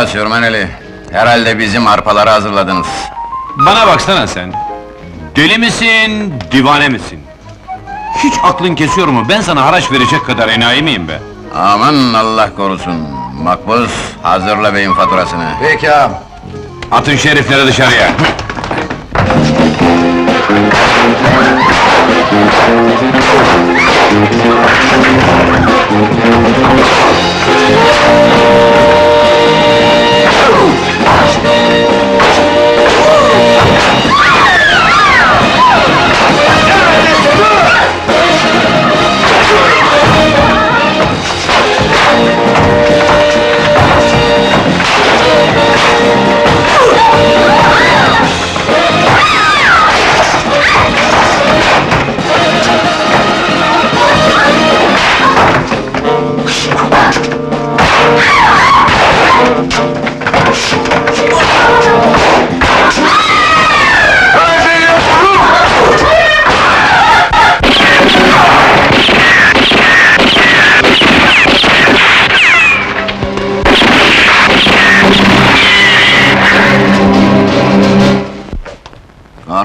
Merhaba Sürmeneli. Herhalde bizim arpaları hazırladınız. Bana baksana sen. Deli misin, divane misin? Hiç aklın kesiyor mu? Ben sana haraç verecek kadar enayi miyim be? Aman Allah korusun. Makbuz, hazırla beyin faturasını. Peki ağam. Atın şerifleri dışarıya.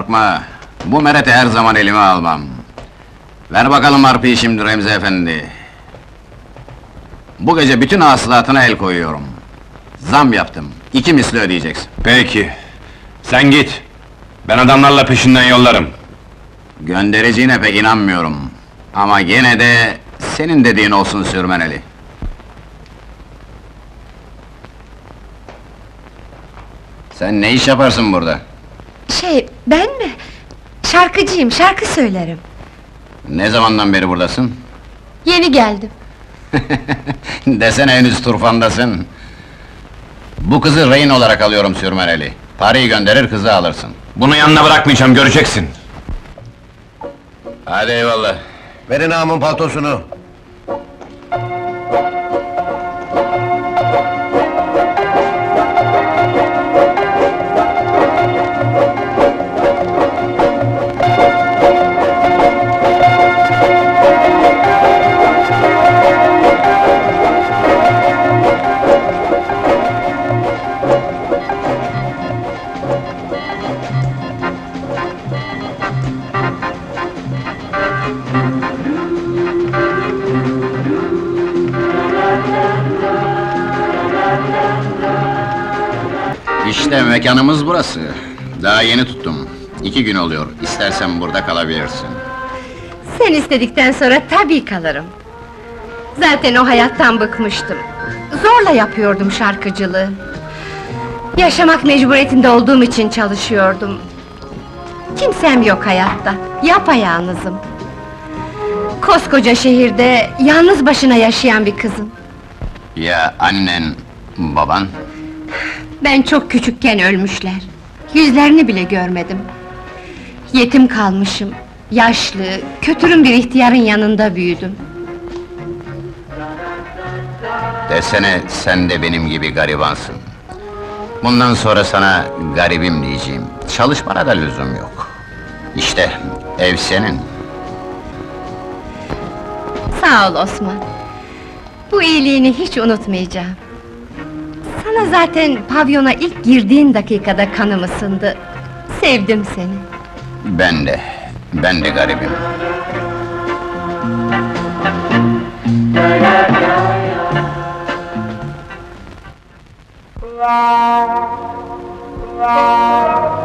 Korkma, bu mereti her zaman elime almam. Ver bakalım harpiyi şimdi Remzi efendi. Bu gece bütün hasılatına el koyuyorum. Zam yaptım, iki misli ödeyeceksin. Peki. Sen git. Ben adamlarla peşinden yollarım. Göndereceğine pek inanmıyorum. Ama gene de senin dediğin olsun Sürmeneli. Sen ne iş yaparsın burada? Şey, ben mi? Şarkıcıyım, şarkı söylerim. Ne zamandan beri buradasın? Yeni geldim. Desene henüz turfandasın. Bu kızı rehin olarak alıyorum Sürmeneli. Parayı gönderir kızı alırsın. Bunu yanına bırakmayacağım, göreceksin. Hadi eyvallah. Verin ağamın paltosunu. İşte mekanımız burası. Daha yeni tuttum. İki gün oluyor. İstersen burada kalabilirsin. Sen istedikten sonra tabii kalırım. Zaten o hayattan bıkmıştım. Zorla yapıyordum şarkıcılığı. Yaşamak mecburiyetinde olduğum için çalışıyordum. Kimsem yok hayatta, yapayalnızım. Koskoca şehirde yalnız başına yaşayan bir kızım. Ya annen, baban? Ben çok küçükken ölmüşler. Yüzlerini bile görmedim. Yetim kalmışım. Yaşlı, kötürüm bir ihtiyarın yanında büyüdüm. Desene sen de benim gibi garibansın. Bundan sonra sana garibim diyeceğim. Çalışmana da lüzum yok. İşte ev senin. Sağ ol Osman. Bu iyiliğini hiç unutmayacağım. Sana zaten pavyona ilk girdiğin dakikada kanım ısındı. Sevdim seni. Ben de, ben de garibim. Wow.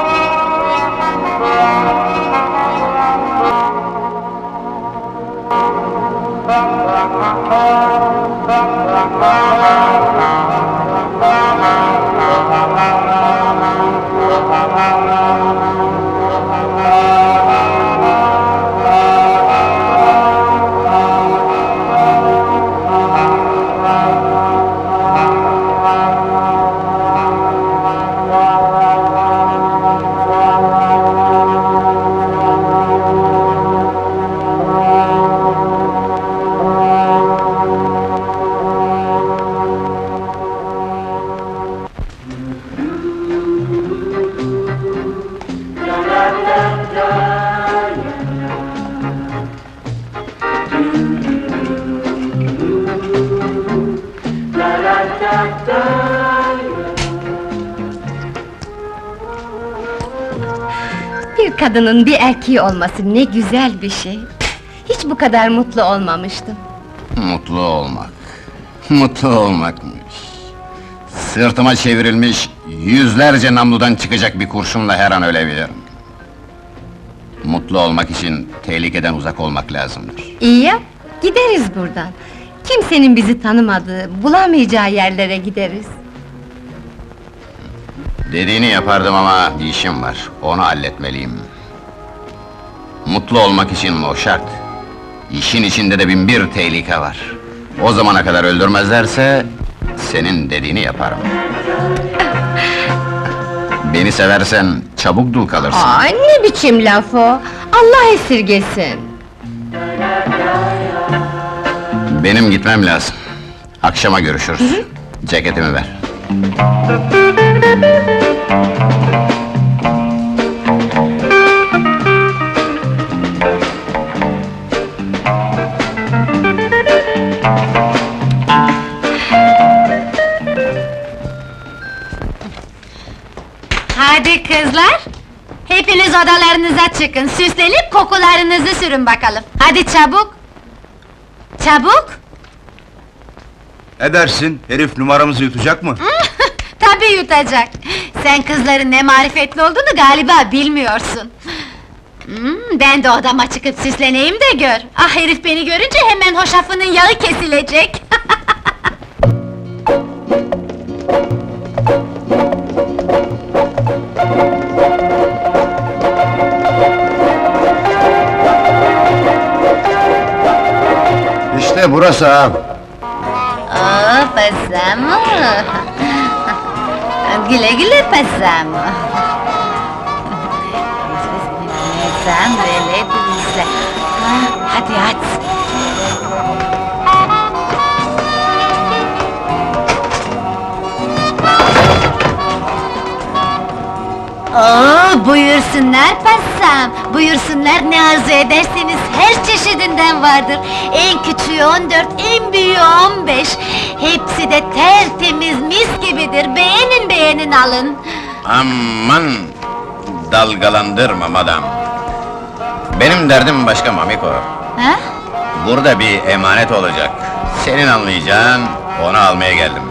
kadının bir erkeği olması ne güzel bir şey. Hiç bu kadar mutlu olmamıştım. Mutlu olmak. Mutlu olmakmış. Sırtıma çevrilmiş, yüzlerce namludan çıkacak bir kurşunla her an ölebilirim. Mutlu olmak için tehlikeden uzak olmak lazımdır. İyi ya, gideriz buradan. Kimsenin bizi tanımadığı, bulamayacağı yerlere gideriz. Dediğini yapardım ama bir işim var, onu halletmeliyim. Mutlu olmak için o şart. İşin içinde de bin bir tehlike var. O zamana kadar öldürmezlerse, senin dediğini yaparım. Beni seversen çabuk dul kalırsın. Aa, ne biçim laf o? Allah esirgesin. Benim gitmem lazım. Akşama görüşürüz. Ceketimi ver. Hepiniz odalarınıza çıkın, süslenip kokularınızı sürün bakalım. Hadi çabuk! Çabuk! Ne dersin? Herif numaramızı yutacak mı? Tabii yutacak! Sen kızların ne marifetli olduğunu galiba bilmiyorsun. Hmm, ben de odama çıkıp süsleneyim de gör. Ah herif beni görünce hemen hoşafının yağı kesilecek. Burası ağam. Oh, pasamu! güle güle pasamu! Sen böyle güzel. Ha, hadi aç. Oo, buyursunlar passam, buyursunlar ne arzu ederseniz her çeşidinden vardır. En küçüğü 14, en büyüğü 15. Hepsi de tertemiz mis gibidir, beğenin beğenin alın. Aman! Dalgalandırma madam. Benim derdim başka Mamiko. Ha? Burada bir emanet olacak. Senin anlayacağın, onu almaya geldim.